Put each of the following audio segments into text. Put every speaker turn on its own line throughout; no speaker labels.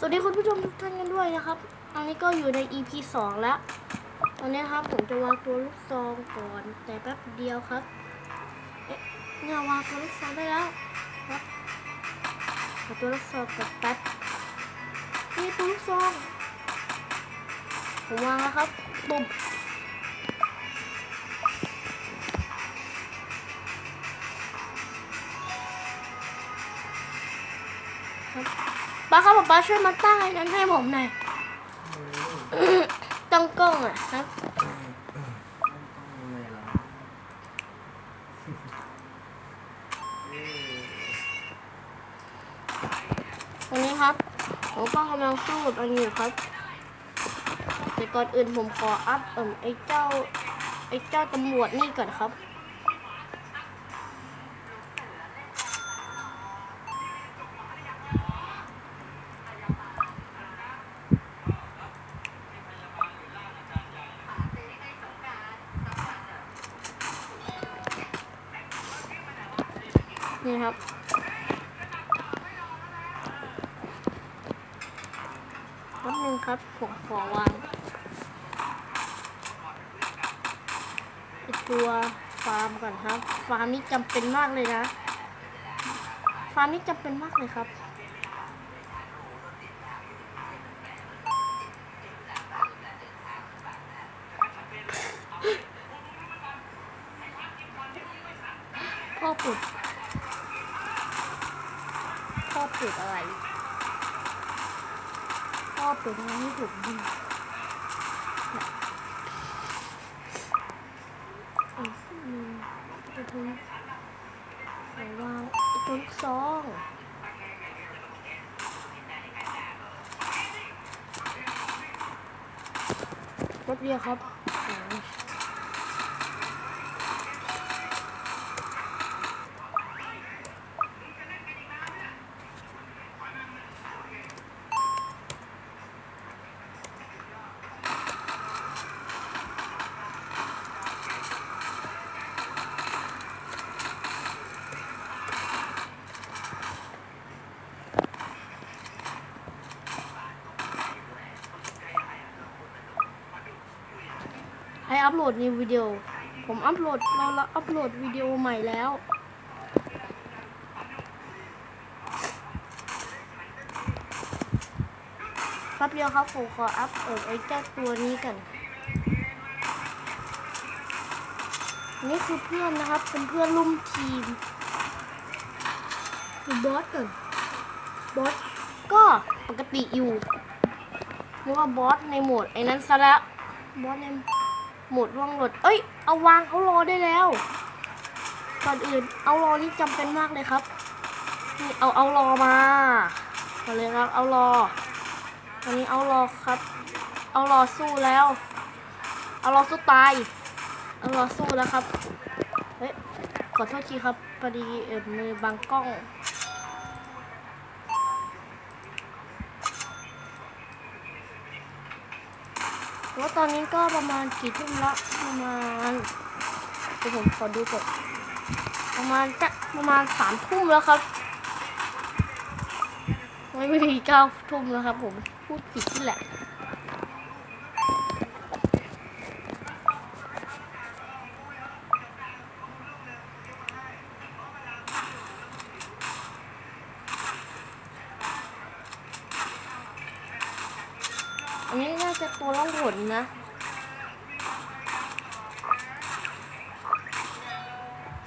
สวัสดีคุณผู้ชมทุกท่านกันด้วยนะครับ อันนี้ก็อยู่ใน EP 2 แล้ว ตอนนี้ครับผมจะวางตัวลูกซองก่อน แต่แป๊บเดียวครับ เอ๊ะเนี่ยวางตัวลูกซองได้แล้วครับเอาตัวลูกซองกับแป๊บนี่ตัวลูกซอง ผมวางแล้วครับปุ่มครับ ป้าครับป้าช่วยมาตั้งไอ้นั้นให้ผมหน่อยตั้งกล้องอะครับ
ยังไงล่ะ
วันนี้ครับผมก็กำลังสู้กับอันนี้อยู่ครับแต่ก่อนอื่นผมขออัพเอ่มไอ้เจ้าไอ้เจ้าตำรวจนี่ก่อนครับ นี่ครับแป๊บนึงครับผมขอวางไอ้ตัวฟาร์มก่อนครับ ฟาร์มนี่จำเป็นมากเลยนะ ฟาร์มนี่จำเป็นมากเลยครับพ่อปุด พ่อปุดอะไร พ่อเป็นอะไรให้ผมดูอืมจะถึงใส่วางไอ้ตัวซองรถเดียวครับโอ้ยให้อัพ โหลดในวิดีโอ ผมอัพโหลดเราเราอัพโหลดวิดีโอใหม่แล้วแป๊บเดียวครับผมขออัพเออไอ้เจ้าตัวนี้กัน นี่คือเพื่อนนะครับ เป็นเพื่อนร่วมทีมดูบอสก่อนบอสก็ปกติอยู่นึกว่าบอสในโหมดไอ้นั้นซะแล้วบอสในโหมดร่วงหลด เอ้ย เอาวางเอารอได้แล้ว ก่อนอื่น เอารอนี่จำเป็นมากเลยครับ นี่เอาเอารอมามาเลยครับ เอารอตอนนี้เอารอครับ เอารอสู้แล้ว เอารอสู้ตาย เอารอสู้แล้วครับ เฮ้ย ขอโทษทีครับพอดีเออมือบังกล้อง ว่าตอนนี้ก็ประมาณกี่ทุ่มละประมาณเดี๋ยวผมขอดูก่อนประมาณจะประมาณสามทุ่มแล้วครับไม่ไม่ถึงเก้าทุ่มแล้วครับ ผมพูดผิดที่แหละ อันนี้น่า จะตัวล่องหนนะ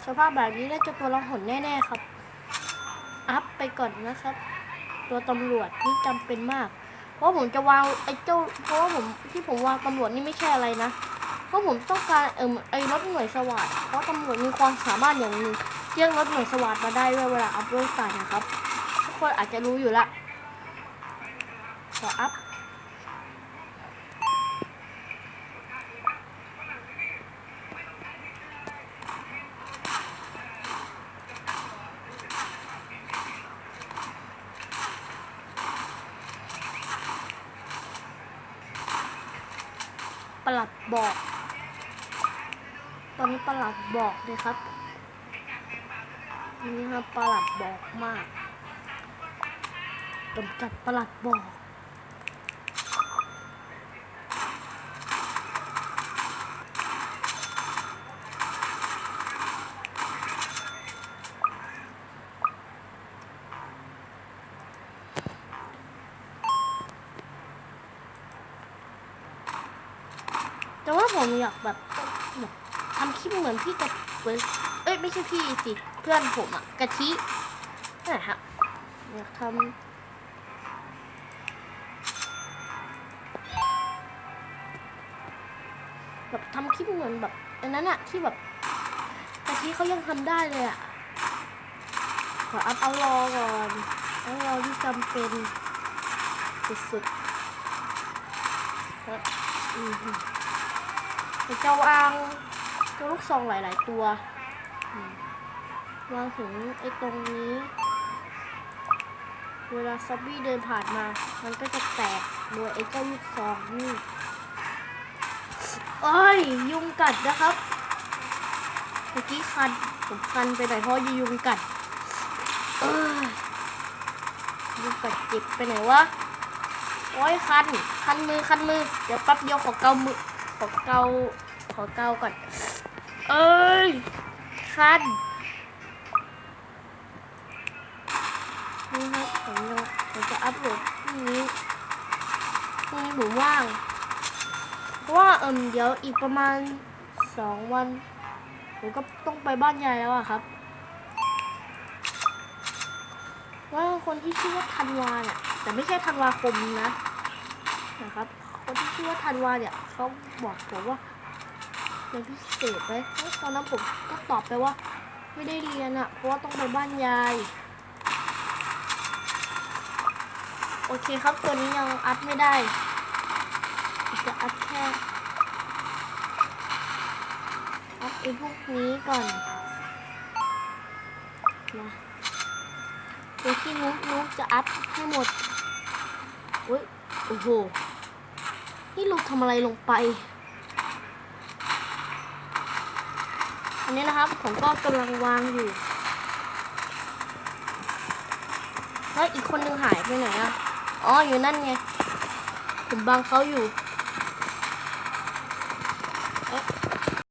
สภาพแบบนี้น่าจะตัวล่องหนแน่ๆครับ อัพไปก่อนนะครับ ตัวตำรวจนี่จำเป็นมาก เพราะผมจะวางไอ้เจ้าเพราะว่าผมที่ผมวางตำรวจนี่ไม่ใช่อะไรนะเพราะผมต้องการเออไอ้รถหน่วยสวัสดเพราะตำรวจมีความสามารถอย่างหนึ่งเรียกรถหน่วยสวัสดมาได้ด้วยเวลาอัพเวลต่างนะครับ ทุกคนอาจจะรู้อยู่ละขออัพ ประหลัดบอก ตอนนี้ประหลัดบอกเลยครับ นี่ครับประหลัดบอกมากกำจัดประหลัดบอก แต่ว่าผมอยากแบบทำคลิปเหมือนพี่กะเหมือนเอ้ยไม่ใช่พี่สิเพื่อนผมอะกะทินั่นแหละฮะอยากทำแบบทำคลิปเหมือนแบบอันนั้นอะที่แบบกะทิเขายังทำได้เลยอะขออัพเอารอก่อนเอารอที่จำเป็นสุดๆแล้วอือหือ เจ้าวางเจ้าลูกซองหลาย ๆ ตัวมวางถึงไอ้ตรงนี้ เวลาซอมบี้เดินผ่านมา มันก็จะแตกโดยไอ้เจ้าลูกซองนี่เอ้ย ยุงกัดนะครับ เมื่อกี้คันผมคันไปหน่อยเพราะยุงกัดเอ้ยยุงกัดเจ็บไปไหนวะโอ้ยคัน คันมือคันมือ เดี๋ยวแป๊บเดียวขอเกามือขอเกา ขอเกาก่อน เอ้ย คันนี่ครับผมจะผมจะอัพโหลดพรุ่งนี้พรุ่งนี้ผมว่าง เพราะว่าเอิมเดี๋ยวอีกประมาณสองวัน ผมก็ต้องไปบ้านยายแล้วอะครับว่าคนที่ชื่อว่าธันวาเนี่ยแต่ไม่ใช่ธันวาคมนะนะครับ คนที่ชื่อว่าธันวาเนี่ยเขาบอกผมว่า เรียนพิเศษไหมตอนนั้นผมก็ตอบไปว่า ไม่ได้เรียนอะเพราะว่าต้องไปบ้านยาย โอเคครับตัวนี้ยังอัดไม่ได้ จะอัดแค่อัดไอ้พวกนี้ก่อนนะเดี๋ยวที่นุ๊กนุ๊กจะอัพให้หมดอุ้ยโอ้โห นี่ลูกทำอะไรลงไป อันนี้นะครับ ผมก็กำลังวางอยู่ แล้วอีกคนนึงหายไปไหนอะ อ๋ออยู่นั่นไง ผมบังเขาอยู่